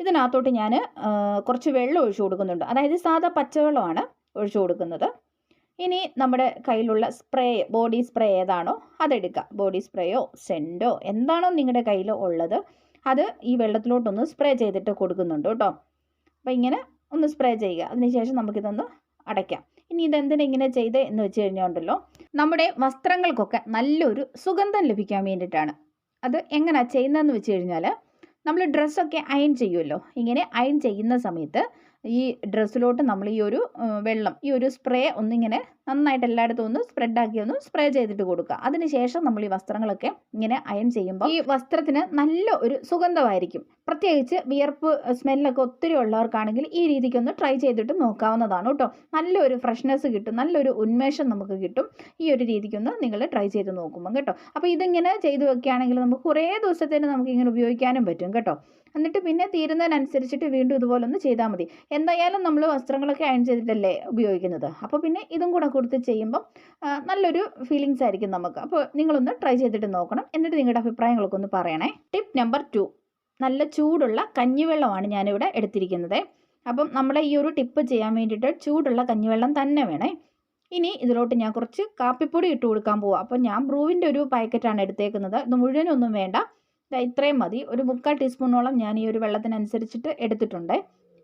ഇതിനകത്തോട്ട് ഞാൻ കുറച്ച് വെള്ളം ഒഴിച്ചു കൊടുക്കുന്നുണ്ട്. അതായത് സാധാ പച്ചവെള്ളമാണ് ഒഴിച്ചു കൊടുക്കുന്നത്. ഇനി നമ്മുടെ കയ്യിലുള്ള സ്പ്രേ ബോഡി സ്പ്രേ ഏതാണോ അതെടുക്കുക. ബോഡി സ്പ്രേയോ സെന്റോ എന്താണോ നിങ്ങളുടെ കയ്യിൽ ഉള്ളത് അത് ഈ വെള്ളത്തിലോട്ടൊന്ന് സ്പ്രേ ചെയ്തിട്ട് കൊടുക്കുന്നുണ്ട് കേട്ടോ. അപ്പോൾ ഇങ്ങനെ ഒന്ന് സ്പ്രേ ചെയ്യുക. അതിനുശേഷം നമുക്കിതൊന്ന് അടയ്ക്കാം. ഇനി ഇതെന്തിനാ ഇങ്ങനെ ചെയ്തേ എന്ന് വെച്ച് കഴിഞ്ഞുകൊണ്ടല്ലോ നമ്മുടെ വസ്ത്രങ്ങൾക്കൊക്കെ നല്ലൊരു സുഗന്ധം ലഭിക്കാൻ വേണ്ടിയിട്ടാണ്. അത് എങ്ങനെയാണ് ചെയ്യുന്നതെന്ന് വെച്ച് കഴിഞ്ഞാൽ നമ്മൾ ഡ്രസ്സൊക്കെ അയൺ ചെയ്യുമല്ലോ ഇങ്ങനെ അയൺ ചെയ്യുന്ന സമയത്ത് ഈ ഡ്രസ്സിലോട്ട് നമ്മൾ ഈ ഒരു വെള്ളം ഈ ഒരു സ്പ്രേ ഒന്നിങ്ങനെ നന്നായിട്ട് എല്ലായിടത്തും ഒന്ന് സ്പ്രെഡാക്കി ഒന്ന് സ്പ്രേ ചെയ്തിട്ട് കൊടുക്കുക. അതിനുശേഷം നമ്മൾ ഈ വസ്ത്രങ്ങളൊക്കെ ഇങ്ങനെ അയൺ ചെയ്യുമ്പോൾ ഈ വസ്ത്രത്തിന് നല്ല ഒരു സുഗന്ധമായിരിക്കും. പ്രത്യേകിച്ച് വിയർപ്പ് സ്മെല്ലൊക്കെ ഒത്തിരി ഉള്ളവർക്കാണെങ്കിൽ ഈ രീതിക്കൊന്ന് ട്രൈ ചെയ്തിട്ട് നോക്കാവുന്നതാണ് കേട്ടോ. നല്ലൊരു ഫ്രഷ്നെസ് കിട്ടും നല്ലൊരു ഉന്മേഷം നമുക്ക് കിട്ടും. ഈ ഒരു രീതിക്കൊന്ന് നിങ്ങൾ ട്രൈ ചെയ്ത് നോക്കുമ്പോൾ കേട്ടോ. അപ്പോൾ ഇതിങ്ങനെ ചെയ്തു വെക്കുകയാണെങ്കിൽ നമുക്ക് കുറേ ദിവസത്തേന് നമുക്ക് ഇങ്ങനെ ഉപയോഗിക്കാനും പറ്റും കേട്ടോ. എന്നിട്ട് പിന്നെ തീരുന്നതിനനുസരിച്ചിട്ട് വീണ്ടും ഇതുപോലെ ഒന്ന് ചെയ്താൽ മതി. എന്തായാലും നമ്മൾ വസ്ത്രങ്ങളൊക്കെ അയൺ ചെയ്തിട്ടല്ലേ ഉപയോഗിക്കുന്നത്. അപ്പോൾ പിന്നെ ഇതും കൂടെ കൊടുത്ത് ചെയ്യുമ്പം നല്ലൊരു ഫീലിങ്സ് ആയിരിക്കും നമുക്ക്. അപ്പോൾ നിങ്ങളൊന്ന് ട്രൈ ചെയ്തിട്ട് നോക്കണം. എന്നിട്ട് നിങ്ങളുടെ അഭിപ്രായങ്ങളൊക്കെ ഒന്ന് പറയണേ. ടിപ്പ് നമ്പർ ടു നല്ല ചൂടുള്ള കഞ്ഞിവെള്ളമാണ് ഞാനിവിടെ എടുത്തിരിക്കുന്നത്. അപ്പം നമ്മുടെ ഈ ഒരു ടിപ്പ് ചെയ്യാൻ വേണ്ടിയിട്ട് ചൂടുള്ള കഞ്ഞിവെള്ളം തന്നെ വേണേ. ഇനി ഇതിലോട്ട് ഞാൻ കുറച്ച് കാപ്പിപ്പൊടി ഇട്ട് കൊടുക്കാൻ പോവാം. അപ്പം ഞാൻ ബ്രൂവിന്റെ ഒരു പാക്കറ്റാണ് എടുത്തേക്കുന്നത്. ഇത് മുഴുവനൊന്നും വേണ്ട. ഇത്രയും മതി. ഒരു മുക്കാൽ ടീസ്പൂണോളം ഞാൻ ഈ ഒരു വെള്ളത്തിനനുസരിച്ചിട്ട് എടുത്തിട്ടുണ്ട്.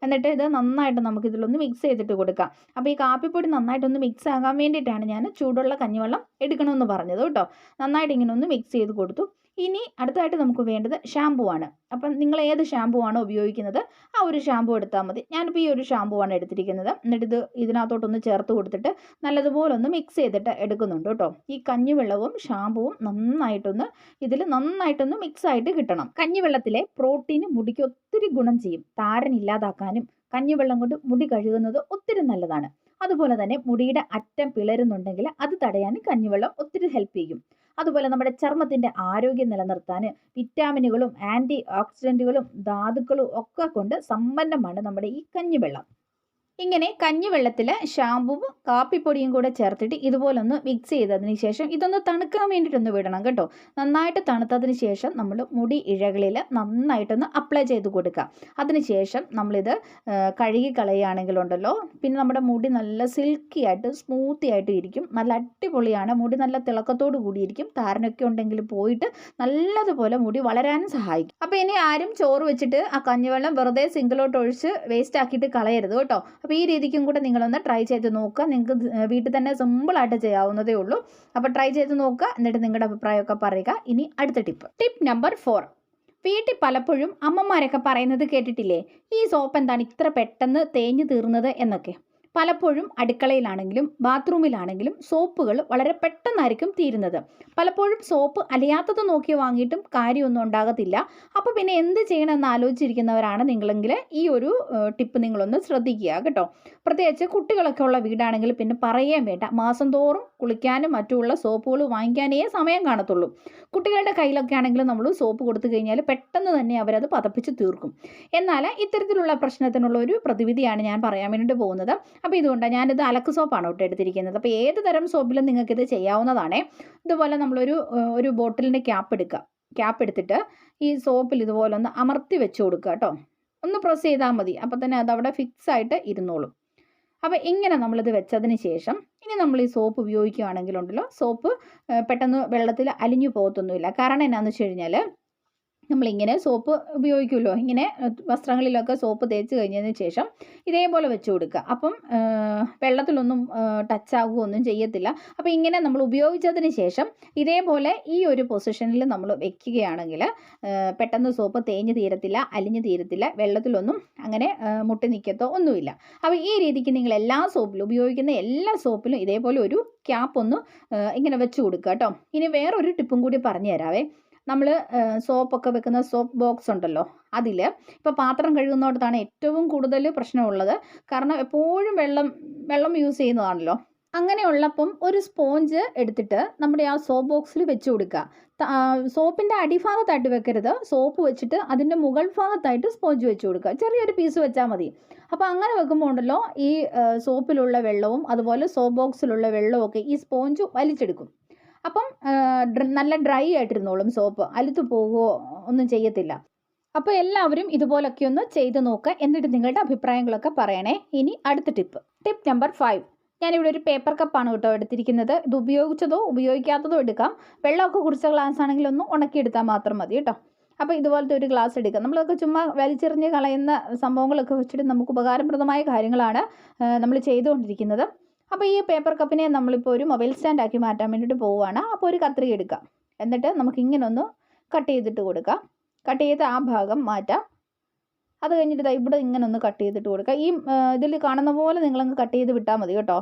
എന്നിട്ട് ഇത് നന്നായിട്ട് നമുക്ക് ഇതിലൊന്ന് മിക്സ് ചെയ്തിട്ട് കൊടുക്കാം. അപ്പോൾ ഈ കാപ്പിപ്പൊടി നന്നായിട്ടൊന്ന് മിക്സ് ആകാൻ വേണ്ടിയിട്ടാണ് ഞാൻ ചൂടുള്ള കഞ്ഞിവെള്ളം എടുക്കണമെന്ന് പറഞ്ഞത് കേട്ടോ. നന്നായിട്ട് ഇങ്ങനെ ഒന്ന് മിക്സ് ചെയ്ത് കൊടുത്തു. ഇനി അടുത്തതായിട്ട് നമുക്ക് വേണ്ടത് ഷാമ്പൂ ആണ്. അപ്പം നിങ്ങൾ ഏത് ഷാമ്പൂ ആണോ ഉപയോഗിക്കുന്നത് ആ ഒരു ഷാമ്പൂ എടുത്താൽ മതി. ഞാനിപ്പോൾ ഈ ഒരു ഷാമ്പൂ ആണ് എടുത്തിരിക്കുന്നത്. എന്നിട്ട് ഇത് ഇതിനകത്തോട്ടൊന്ന് ചേർത്ത് കൊടുത്തിട്ട് നല്ലതുപോലെ ഒന്ന് മിക്സ് ചെയ്തിട്ട് എടുക്കുന്നുണ്ട് കേട്ടോ. ഈ കഞ്ഞിവെള്ളവും ഷാമ്പൂവും നന്നായിട്ടൊന്ന് ഇതിൽ നന്നായിട്ടൊന്ന് മിക്സ് ആയിട്ട് കിട്ടണം. കഞ്ഞിവെള്ളത്തിലെ പ്രോട്ടീൻ മുടിക്ക് ഒത്തിരി ഗുണം ചെയ്യും. താരൻ ഇല്ലാതാക്കാനും കഞ്ഞിവെള്ളം കൊണ്ട് മുടി കഴുകുന്നത് ഒത്തിരി നല്ലതാണ്. അതുപോലെ തന്നെ മുടിയുടെ അറ്റം പിളരുന്നുണ്ടെങ്കിൽ അത് തടയാൻ കഞ്ഞിവെള്ളം ഒത്തിരി ഹെൽപ്പ് ചെയ്യും. അതുപോലെ നമ്മുടെ ചർമ്മത്തിന്റെ ആരോഗ്യം നിലനിർത്താൻ വിറ്റാമിനുകളും ആന്റി ഓക്സിഡന്റുകളും ധാതുക്കളും ഒക്കെ കൊണ്ട് സമ്പന്നമാണ് നമ്മുടെ ഈ കഞ്ഞിവെള്ളം. ഇങ്ങനെ കഞ്ഞിവെള്ളത്തിൽ ഷാമ്പുവും കാപ്പിപ്പൊടിയും കൂടെ ചേർത്തിട്ട് ഇതുപോലെ ഒന്ന് മിക്സ് ചെയ്തതിന് ശേഷം ഇതൊന്ന് തണുക്കാൻ വേണ്ടിയിട്ടൊന്ന് വിടണം കേട്ടോ. നന്നായിട്ട് തണുത്തതിന് ശേഷം നമ്മൾ മുടി ഇഴകളിൽ നന്നായിട്ടൊന്ന് അപ്ലൈ ചെയ്ത് കൊടുക്കുക. അതിനുശേഷം നമ്മളിത് കഴുകി കളയുകയാണെങ്കിലുണ്ടല്ലോ പിന്നെ നമ്മുടെ മുടി നല്ല സിൽക്കി ആയിട്ട് സ്മൂത്തി ആയിട്ട് ഇരിക്കും. നല്ല അടിപൊളിയാണ്. മുടി നല്ല തിളക്കത്തോട് കൂടിയിരിക്കും താരനൊക്കെ ഉണ്ടെങ്കിൽ പോയിട്ട് നല്ലതുപോലെ മുടി വളരാനും സഹായിക്കും. അപ്പോൾ ഇനി ആരും ചോറ് വെച്ചിട്ട് ആ കഞ്ഞിവെള്ളം വെറുതെ സിങ്കിലോട്ട് ഒഴിച്ച് വേസ്റ്റ് ആക്കിയിട്ട് കളയരുത് കേട്ടോ. അപ്പോൾ ഈ രീതിക്കും കൂടെ നിങ്ങളൊന്ന് ട്രൈ ചെയ്ത് നോക്കുക. നിങ്ങൾക്ക് വീട്ടിൽ തന്നെ സിമ്പിളായിട്ട് ചെയ്യാവുന്നതേ ഉള്ളൂ. അപ്പോൾ ട്രൈ ചെയ്ത് നോക്കുക. എന്നിട്ട് നിങ്ങളുടെ അഭിപ്രായമൊക്കെ പറയുക. ഇനി അടുത്ത ടിപ്പ് ടിപ്പ് നമ്പർ ഫോർ വീട്ടിൽ പലപ്പോഴും അമ്മമാരൊക്കെ പറയുന്നത് കേട്ടിട്ടില്ലേ? ഈ സോപ്പ് എന്താണ് ഇത്ര പെട്ടെന്ന് തേഞ്ഞു തീർന്നത് എന്നൊക്കെ? പലപ്പോഴും അടുക്കളയിലാണെങ്കിലും ബാത്റൂമിലാണെങ്കിലും സോപ്പുകൾ വളരെ പെട്ടെന്നായിരിക്കും തീരുന്നത്. പലപ്പോഴും സോപ്പ് അലിയാത്തത് നോക്കി വാങ്ങിയിട്ടും കാര്യമൊന്നും ഉണ്ടാകത്തില്ല. അപ്പോൾ പിന്നെ എന്ത് ചെയ്യണമെന്ന് ആലോചിച്ചിരിക്കുന്നവരാണ് നിങ്ങളെങ്കിൽ ഈ ഒരു ടിപ്പ് നിങ്ങളൊന്ന് ശ്രദ്ധിക്കുക കേട്ടോ. പ്രത്യേകിച്ച് കുട്ടികളൊക്കെ ഉള്ള വീടാണെങ്കിൽ പിന്നെ പറയാൻ വേണ്ട. മാസം തോറും കുളിക്കാനും മറ്റുമുള്ള സോപ്പുകൾ വാങ്ങിക്കാനേ സമയം കാണത്തുള്ളൂ. കുട്ടികളുടെ കയ്യിലൊക്കെ ആണെങ്കിൽ നമ്മൾ സോപ്പ് കൊടുത്തു കഴിഞ്ഞാൽ പെട്ടെന്ന് തന്നെ അവരത് പതപ്പിച്ച് തീർക്കും. എന്നാൽ ഇത്തരത്തിലുള്ള പ്രശ്നത്തിനുള്ള ഒരു പ്രതിവിധിയാണ് ഞാൻ പറയാൻ വേണ്ടിയിട്ട് പോകുന്നത്. അപ്പോൾ ഇതുകൊണ്ട് ഞാനിത് അലക്ക് സോപ്പാണ് കേട്ടോ എടുത്തിരിക്കുന്നത്. അപ്പോൾ ഏത് തരം സോപ്പിലും നിങ്ങൾക്കിത് ചെയ്യാവുന്നതാണേ. ഇതുപോലെ നമ്മളൊരു ഒരു ബോട്ടിലിന്റെ ക്യാപ്പ് എടുക്കുക ക്യാപ്പ് എടുത്തിട്ട് ഈ സോപ്പിൽ ഇതുപോലെ ഒന്ന് അമർത്തി വെച്ച് കൊടുക്കുക കേട്ടോ. ഒന്ന് പ്രസ് ചെയ്താൽ മതി. അപ്പോൾ തന്നെ അത് അവിടെ ഫിക്സ് ആയിട്ട് ഇരുന്നോളും. അപ്പോൾ ഇങ്ങനെ നമ്മളിത് വെച്ചതിന് ശേഷം ഇനി നമ്മൾ ഈ സോപ്പ് ഉപയോഗിക്കുകയാണെങ്കിലുണ്ടല്ലോ സോപ്പ് പെട്ടെന്ന് വെള്ളത്തിൽ അലിഞ്ഞു പോകത്തൊന്നുമില്ല. കാരണം എന്നാന്ന് വെച്ച് കഴിഞ്ഞാൽ നമ്മളിങ്ങനെ സോപ്പ് ഉപയോഗിക്കുമല്ലോ? ഇങ്ങനെ വസ്ത്രങ്ങളിലൊക്കെ സോപ്പ് തേച്ച് കഴിഞ്ഞതിന് ശേഷം ഇതേപോലെ വെച്ച് കൊടുക്കുക. അപ്പം വെള്ളത്തിലൊന്നും ടച്ച് ആകുകയൊന്നും ചെയ്യത്തില്ല. അപ്പോൾ ഇങ്ങനെ നമ്മൾ ഉപയോഗിച്ചതിന് ശേഷം ഇതേപോലെ ഈ ഒരു പൊസിഷനിൽ നമ്മൾ വെക്കുകയാണെങ്കിൽ പെട്ടെന്ന് സോപ്പ് തേഞ്ഞ് തീരത്തില്ല അലിഞ്ഞ് തീരത്തില്ല വെള്ളത്തിലൊന്നും അങ്ങനെ മുട്ടി നിൽക്കത്തോ ഒന്നുമില്ല. അപ്പോൾ ഈ രീതിക്ക് നിങ്ങൾ എല്ലാ സോപ്പിലും ഉപയോഗിക്കുന്ന എല്ലാ സോപ്പിലും ഇതേപോലെ ഒരു ക്യാപ്പ് ഒന്ന് ഇങ്ങനെ വെച്ച് കൊടുക്കുക കേട്ടോ. ഇനി വേറൊരു ടിപ്പും കൂടി പറഞ്ഞു തരാവേ. നമ്മൾ സോപ്പൊക്കെ വെക്കുന്ന സോപ്പ് ബോക്സ് ഉണ്ടല്ലോ അതിൽ ഇപ്പോൾ പാത്രം കഴുകുന്നിടത്താണ് ഏറ്റവും കൂടുതൽ പ്രശ്നമുള്ളത്. കാരണം എപ്പോഴും വെള്ളം വെള്ളം യൂസ് ചെയ്യുന്നതാണല്ലോ. അങ്ങനെയുള്ളപ്പം ഒരു സ്പോഞ്ച് എടുത്തിട്ട് നമ്മുടെ ആ സോപ്പ് ബോക്സിൽ വെച്ച് കൊടുക്കുക. സോപ്പിന്റെ അടിഭാഗത്തായിട്ട് വെക്കരുത്. സോപ്പ് വെച്ചിട്ട് അതിന്റെ മുകൾ ഭാഗത്തായിട്ട് സ്പോഞ്ച് വെച്ച് കൊടുക്കുക. ചെറിയൊരു പീസ് വെച്ചാൽ മതി. അപ്പോൾ അങ്ങനെ വെക്കുമ്പോൾ ഉണ്ടല്ലോ ഈ സോപ്പിലുള്ള വെള്ളവും അതുപോലെ സോപ്പ് ബോക്സിലുള്ള വെള്ളവും ഒക്കെ ഈ സ്പോഞ്ച് വലിച്ചെടുക്കും. അപ്പം നല്ല ഡ്രൈ ആയിട്ടിരുന്നോളും സോപ്പ്. അലുത്തു പോവുകയോ ഒന്നും ചെയ്യത്തില്ല. അപ്പോൾ എല്ലാവരും ഇതുപോലൊക്കെ ഒന്ന് ചെയ്ത് നോക്കുക എന്നിട്ട് നിങ്ങളുടെ അഭിപ്രായങ്ങളൊക്കെ പറയണേ. ഇനി അടുത്ത ടിപ്പ്. Tip number five. ഞാനിവിടെ ഒരു പേപ്പർ കപ്പാണ് കേട്ടോ എടുത്തിരിക്കുന്നത്. ഇത് ഉപയോഗിച്ചതോ ഉപയോഗിക്കാത്തതോ എടുക്കാം. വെള്ളമൊക്കെ കുടിച്ച ഗ്ലാസ് ആണെങ്കിൽ ഒന്ന് ഉണക്കിയെടുത്താൽ മാത്രം മതി കേട്ടോ. അപ്പോൾ ഇതുപോലത്തെ ഒരു ഗ്ലാസ് എടുക്കുക നമ്മളൊക്കെ ചുമ്മാ വലിച്ചെറിഞ്ഞ് കളയുന്ന സംഭവങ്ങളൊക്കെ വെച്ചിട്ട് നമുക്ക് ഉപകാരപ്രദമായ കാര്യങ്ങളാണ് നമ്മൾ ചെയ്തുകൊണ്ടിരിക്കുന്നത്. അപ്പോൾ ഈ പേപ്പർ കപ്പിനെ നമ്മളിപ്പോൾ ഒരു മൊബൈൽ സ്റ്റാൻഡ് ആക്കി മാറ്റാൻ വേണ്ടിയിട്ട് പോവുകയാണ് അപ്പോൾ ഒരു കത്രിക എടുക്കാം. എന്നിട്ട് നമുക്ക് ഇങ്ങനെ ഒന്ന് കട്ട് ചെയ്തിട്ട് കൊടുക്കാം. കട്ട് ചെയ്ത് ആ ഭാഗം മാറ്റാം. അത് കഴിഞ്ഞിട്ട് ഇവിടെ ഇങ്ങനെ ഒന്ന് കട്ട് ചെയ്തിട്ട് കൊടുക്കുക ഈ ഇതിൽ കാണുന്ന പോലെ നിങ്ങളങ്ങ് കട്ട് ചെയ്ത് വിട്ടാൽ മതി കേട്ടോ.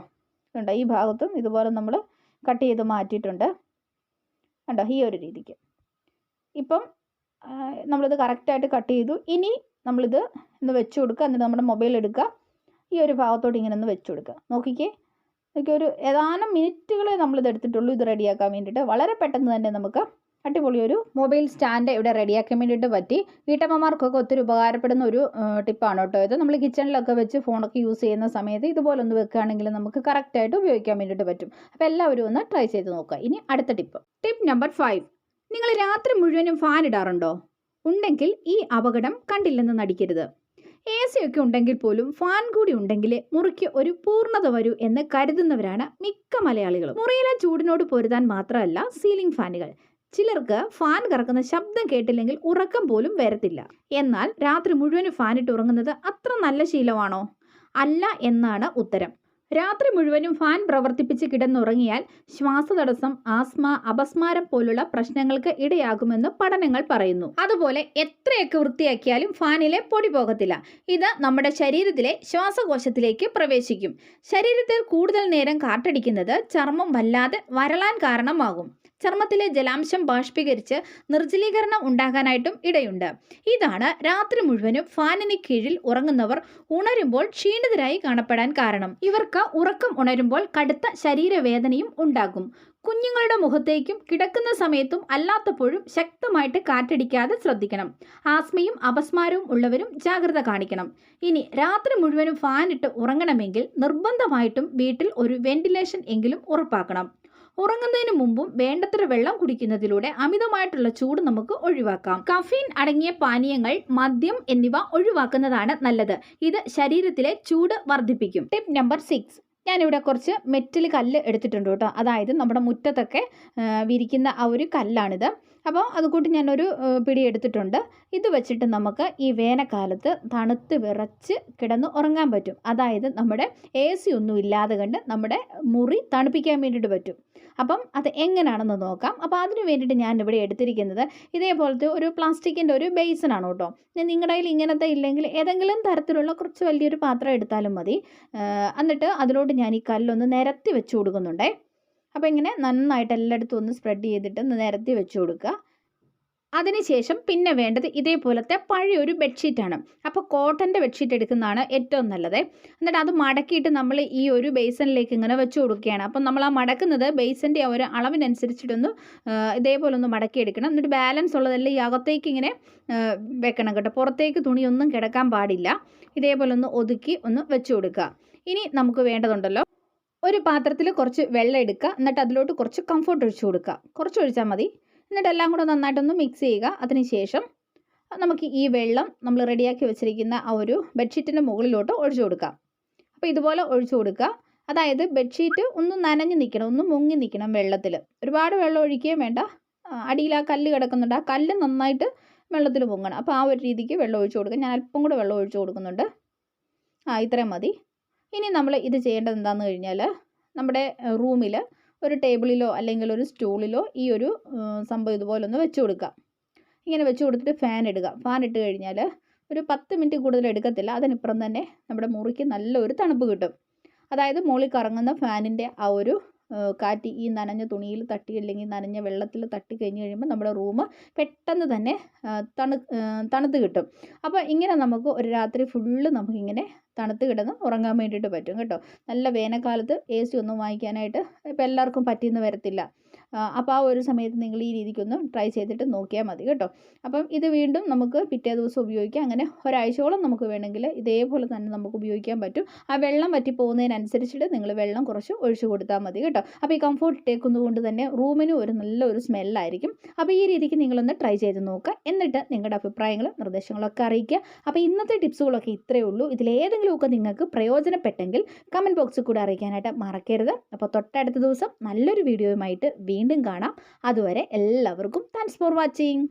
കണ്ടോ? ഈ ഭാഗത്തും ഇതുപോലെ നമ്മൾ കട്ട് ചെയ്ത് മാറ്റിയിട്ടുണ്ട്. കണ്ടോ? ഈ ഒരു രീതിക്ക്. ഇപ്പം നമ്മളിത് കറക്റ്റായിട്ട് കട്ട് ചെയ്തു. ഇനി നമ്മളിത് ഒന്ന് വെച്ച് കൊടുക്കുക. എന്നിട്ട് നമ്മുടെ മൊബൈൽ എടുക്കുക. ഈ ഒരു ഭാഗത്തോട്ട് ഇങ്ങനെ ഒന്ന് വെച്ച് കൊടുക്കുക. നോക്കിക്കേ. നോക്കി ഒരു ഏതാനും മിനിറ്റുകളെ നമ്മളിത് എടുത്തിട്ടുള്ളൂ ഇത് റെഡിയാക്കാൻ വേണ്ടിയിട്ട്. വളരെ പെട്ടെന്ന് തന്നെ നമുക്ക് അടിപൊളി ഒരു മൊബൈൽ സ്റ്റാൻഡ് ഇവിടെ റെഡിയാക്കാൻ വേണ്ടിയിട്ട് പറ്റി. വീട്ടമ്മമാർക്കൊക്കെ ഒത്തിരി ഉപകാരപ്പെടുന്ന ഒരു ടിപ്പാണ് കേട്ടോ ഇത്. നമ്മൾ കിച്ചണിലൊക്കെ വെച്ച് ഫോണൊക്കെ യൂസ് ചെയ്യുന്ന സമയത്ത് ഇതുപോലെ ഒന്ന് വെക്കുകയാണെങ്കിൽ നമുക്ക് കറക്റ്റായിട്ട് ഉപയോഗിക്കാൻ വേണ്ടിയിട്ട് പറ്റും. അപ്പോൾ എല്ലാവരും ഒന്ന് ട്രൈ ചെയ്ത് നോക്കുക. ഇനി അടുത്ത ടിപ്പ് ടിപ്പ് നമ്പർ ഫൈവ് നിങ്ങൾ രാത്രി മുഴുവനും ഫാൻ ഇടാറുണ്ടോ? ഉണ്ടെങ്കിൽ ഈ അപകടം കണ്ടില്ലെന്ന് നടിക്കരുത്. എ സി ഒക്കെ ഉണ്ടെങ്കിൽ പോലും ഫാൻ കൂടി ഉണ്ടെങ്കിൽ മുറിക്ക് ഒരു പൂർണത വരൂ എന്ന് കരുതുന്നവരാണ് മിക്ക മലയാളികളും. മുറിയിലെ ചൂടിനോട് പൊരുതാൻ മാത്രമല്ല സീലിംഗ് ഫാനുകൾ. ചിലർക്ക് ഫാൻ കറക്കുന്ന ശബ്ദം കേട്ടില്ലെങ്കിൽ ഉറക്കം പോലും വരത്തില്ല. എന്നാൽ രാത്രി മുഴുവൻ ഫാനിട്ട് ഉറങ്ങുന്നത് അത്ര നല്ല ശീലമാണോ? അല്ല എന്നാണ് ഉത്തരം. രാത്രി മുഴുവനും ഫാൻ പ്രവർത്തിപ്പിച്ച് കിടന്നുറങ്ങിയാൽ ശ്വാസതടസ്സം ആസ്മ അപസ്മാരം പോലുള്ള പ്രശ്നങ്ങൾക്ക് ഇടയാകുമെന്ന് പഠനങ്ങൾ പറയുന്നു. അതുപോലെ എത്രയൊക്കെ വൃത്തിയാക്കിയാലും ഫാനിലെ പൊടി പോകത്തില്ല. ഇത് നമ്മുടെ ശരീരത്തിലെ ശ്വാസകോശത്തിലേക്ക് പ്രവേശിക്കും. ശരീരത്തിൽ കൂടുതൽ നേരം കാറ്റടിക്കുന്നത് ചർമ്മം വല്ലാതെ വരളാൻ കാരണമാകും. ചർമ്മത്തിലെ ജലാംശം ബാഷ്പീകരിച്ച് നിർജലീകരണം ഉണ്ടാകാനായിട്ടും ഇടയുണ്ട്. ഇതാണ് രാത്രി മുഴുവനും ഫാനിന് കീഴിൽ ഉറങ്ങുന്നവർ ഉണരുമ്പോൾ ക്ഷീണിതരായി കാണപ്പെടാൻ കാരണം. ഇവർക്ക് ഉറക്കം ഉണരുമ്പോൾ കടുത്ത ശരീരവേദനയും ഉണ്ടാകും. കുഞ്ഞുങ്ങളുടെ മുഖത്തേക്കും കിടക്കുന്ന സമയത്തും അല്ലാത്തപ്പോഴും ശക്തമായിട്ട് കാറ്റടിക്കാതെ ശ്രദ്ധിക്കണം. ആസ്മയും അപസ്മാരവും ഉള്ളവരും ജാഗ്രത കാണിക്കണം. ഇനി രാത്രി മുഴുവനും ഫാനിട്ട് ഉറങ്ങണമെങ്കിൽ നിർബന്ധമായിട്ടും വീട്ടിൽ ഒരു വെന്റിലേഷൻ എങ്കിലും ഉറപ്പാക്കണം. ഉറങ്ങുന്നതിന് മുമ്പും വേണ്ടത്ര വെള്ളം കുടിക്കുന്നതിലൂടെ അമിതമായിട്ടുള്ള ചൂട് നമുക്ക് ഒഴിവാക്കാം. കഫീൻ അടങ്ങിയ പാനീയങ്ങൾ മദ്യം എന്നിവ ഒഴിവാക്കുന്നതാണ് നല്ലത്. ഇത് ശരീരത്തിലെ ചൂട് വർദ്ധിപ്പിക്കും. ടിപ്പ് നമ്പർ സിക്സ് ഞാനിവിടെ കുറച്ച് മെറ്റൽ കല്ല് എടുത്തിട്ടുണ്ട് കേട്ടോ. അതായത് നമ്മുടെ മുറ്റത്തൊക്കെ വിരിക്കുന്ന ആ ഒരു കല്ലാണിത്. അപ്പോൾ അതുകൂട്ടി ഞാനൊരു പിടി എടുത്തിട്ടുണ്ട്. ഇത് വെച്ചിട്ട് നമുക്ക് ഈ വേനൽക്കാലത്ത് തണുത്ത് വിറച്ച് കിടന്ന് ഉറങ്ങാൻ പറ്റും. അതായത് നമ്മുടെ എ സി ഒന്നും ഇല്ലാതെ കണ്ട് നമ്മുടെ മുറി തണുപ്പിക്കാൻ വേണ്ടിയിട്ട് പറ്റും. അപ്പം അത് എങ്ങനെയാണെന്ന് നോക്കാം. അപ്പോൾ അതിന് വേണ്ടിയിട്ട് ഞാൻ ഇവിടെ എടുത്തിരിക്കുന്നത് ഇതേപോലത്തെ ഒരു പ്ലാസ്റ്റിക്കിന്റെ ഒരു ബേസിനാണ് കേട്ടോ. നിങ്ങളുടെ കയ്യിൽ ഇങ്ങനത്തെ ഇല്ലെങ്കിൽ ഏതെങ്കിലും തരത്തിലുള്ള കുറച്ച് വലിയൊരു പാത്രം എടുത്താലും മതി. എന്നിട്ട് അതിലോട്ട് ഞാൻ ഈ കല്ലൊന്ന് നിരത്തി വെച്ച് കൊടുക്കുന്നുണ്ടേ. അപ്പോൾ ഇങ്ങനെ നന്നായിട്ട് എല്ലായിടത്തും ഒന്ന് സ്പ്രെഡ് ചെയ്തിട്ട് നിരത്തി വെച്ച് കൊടുക്കുക. അതിനുശേഷം പിന്നെ വേണ്ടത് ഇതേപോലത്തെ പഴയ ഒരു ബെഡ്ഷീറ്റാണ് അപ്പോൾ കോട്ടന്റെ ബെഡ്ഷീറ്റ് എടുക്കുന്നതാണ് ഏറ്റവും നല്ലത്. എന്നിട്ട് അത് മടക്കിയിട്ട് നമ്മൾ ഈ ഒരു ബേസനിലേക്ക് ഇങ്ങനെ വെച്ച് കൊടുക്കുകയാണ്. അപ്പം നമ്മൾ ആ മടക്കുന്നത് ബേസിന്റെ ആ ഒരു അളവിനനുസരിച്ചിട്ടൊന്ന് ഇതേപോലെ ഒന്ന് മടക്കി എടുക്കണം. എന്നിട്ട് ബാലൻസ് ഉള്ളതെല്ലാം ഈ അകത്തേക്ക് ഇങ്ങനെ വെക്കണം കേട്ടോ. പുറത്തേക്ക് തുണിയൊന്നും കിടക്കാൻ പാടില്ല. ഇതേപോലെ ഒന്ന് ഒതുക്കി ഒന്ന് വെച്ച് കൊടുക്കുക. ഇനി നമുക്ക് വേണ്ടതുണ്ടല്ലോ ഒരു പാത്രത്തിൽ കുറച്ച് വെള്ളം എടുക്കുക. എന്നിട്ട് അതിലോട്ട് കുറച്ച് കംഫോർട്ട് ഒഴിച്ച് കൊടുക്കുക. കുറച്ച് ഒഴിച്ചാൽ മതി. എന്നിട്ട് എല്ലാം കൂടെ നന്നായിട്ടൊന്ന് മിക്സ് ചെയ്യുക. അതിനുശേഷം നമുക്ക് ഈ വെള്ളം നമ്മൾ റെഡിയാക്കി വെച്ചിരിക്കുന്ന ആ ഒരു ബെഡ്ഷീറ്റിന്റെ മുകളിലോട്ട് ഒഴിച്ചു കൊടുക്കാം. അപ്പോൾ ഇതുപോലെ ഒഴിച്ചു കൊടുക്കുക. അതായത് ബെഡ്ഷീറ്റ് ഒന്ന് നനഞ്ഞ് നിൽക്കണം. ഒന്ന് മുങ്ങി നിൽക്കണം വെള്ളത്തിൽ. ഒരുപാട് വെള്ളം ഒഴിക്കുകയും വേണ്ട. അടിയിൽ ആ കല്ല് കിടക്കുന്നുണ്ട്. ആ കല്ല് നന്നായിട്ട് വെള്ളത്തിൽ മുങ്ങണം. അപ്പോൾ ആ ഒരു രീതിക്ക് വെള്ളം ഒഴിച്ചു കൊടുക്കുക. ഞാൻ അല്പം കൂടെ വെള്ളം ഒഴിച്ചു കൊടുക്കുന്നുണ്ട്. ആ ഇത്രയും മതി. ഇനി നമ്മൾ ഇത് ചെയ്യേണ്ടത് എന്താണെന്ന് കഴിഞ്ഞാൽ നമ്മുടെ റൂമിൽ ഒരു ടേബിളിലോ അല്ലെങ്കിൽ ഒരു സ്റ്റൂളിലോ ഈ ഒരു സംഭവം ഇതുപോലെ ഒന്ന് വെച്ച് കൊടുക്കുക. ഇങ്ങനെ വെച്ച് കൊടുത്തിട്ട് ഫാൻ ഇടുക. ഫാൻ ഇട്ട് കഴിഞ്ഞാൽ ഒരു പത്ത് മിനിറ്റ് കൂടുതൽ എടുക്കത്തില്ല. അതിനിപ്പുറം തന്നെ നമ്മുടെ മുറിക്ക് നല്ലൊരു തണുപ്പ് കിട്ടും. അതായത് മുകളിൽ കറങ്ങുന്ന ഫാനിന്റെ ആ ഒരു കാറ്റ് ഈ നനഞ്ഞ തുണിയിൽ തട്ടി അല്ലെങ്കിൽ നനഞ്ഞ വെള്ളത്തിൽ തട്ടി കഴിഞ്ഞ് കഴിയുമ്പോൾ നമ്മുടെ റൂം പെട്ടെന്ന് തന്നെ തണു തണുത്ത് കിട്ടും. അപ്പോൾ ഇങ്ങനെ നമുക്ക് ഒരു രാത്രി ഫുള്ള് നമുക്കിങ്ങനെ തണുത്ത് കിടന്ന് ഉറങ്ങാൻ വേണ്ടിയിട്ട് പറ്റും കേട്ടോ. നല്ല വേനൽക്കാലത്ത് എ സി ഒന്നും വാങ്ങിക്കാനായിട്ട് ഇപ്പോൾ എല്ലാവർക്കും പറ്റിയെന്ന് വരത്തില്ല. അപ്പോൾ ആ ഒരു സമയത്ത് നിങ്ങൾ ഈ രീതിക്കൊന്ന് ട്രൈ ചെയ്തിട്ട് നോക്കിയാൽ മതി കേട്ടോ. അപ്പം ഇത് വീണ്ടും നമുക്ക് പിറ്റേ ദിവസം ഉപയോഗിക്കാം. അങ്ങനെ ഒരാഴ്ചയോളം നമുക്ക് വേണമെങ്കിൽ ഇതേപോലെ തന്നെ നമുക്ക് ഉപയോഗിക്കാൻ പറ്റും. ആ വെള്ളം വറ്റി പോകുന്നതിനനുസരിച്ചിട്ട് നിങ്ങൾ വെള്ളം കുറച്ച് ഒഴിച്ചു കൊടുത്താൽ മതി കേട്ടോ. അപ്പോൾ ഈ കംഫോർട്ട് ഇട്ടേക്കുന്നത് കൊണ്ട് തന്നെ റൂമിന് ഒരു നല്ലൊരു സ്മെല്ലായിരിക്കും അപ്പോൾ ഈ രീതിക്ക് നിങ്ങളൊന്ന് ട്രൈ ചെയ്ത് നോക്കുക. എന്നിട്ട് നിങ്ങളുടെ അഭിപ്രായങ്ങളും നിർദ്ദേശങ്ങളൊക്കെ അറിയിക്കുക. അപ്പോൾ ഇന്നത്തെ ടിപ്സുകളൊക്കെ ഇത്രയേ ഉള്ളൂ. ഇതിലേതെങ്കിലുമൊക്കെ നിങ്ങൾക്ക് പ്രയോജനപ്പെട്ടെങ്കിൽ കമന്റ് ബോക്സിൽ കൂടെ അറിയിക്കാനായിട്ട് മറക്കരുത്. അപ്പോൾ തൊട്ടടുത്ത ദിവസം നല്ലൊരു വീഡിയോയുമായിട്ട് വീണ്ടും കാണാം. അതുവരെ എല്ലാവർക്കും താങ്ക്സ് ഫോർ വാച്ചിങ്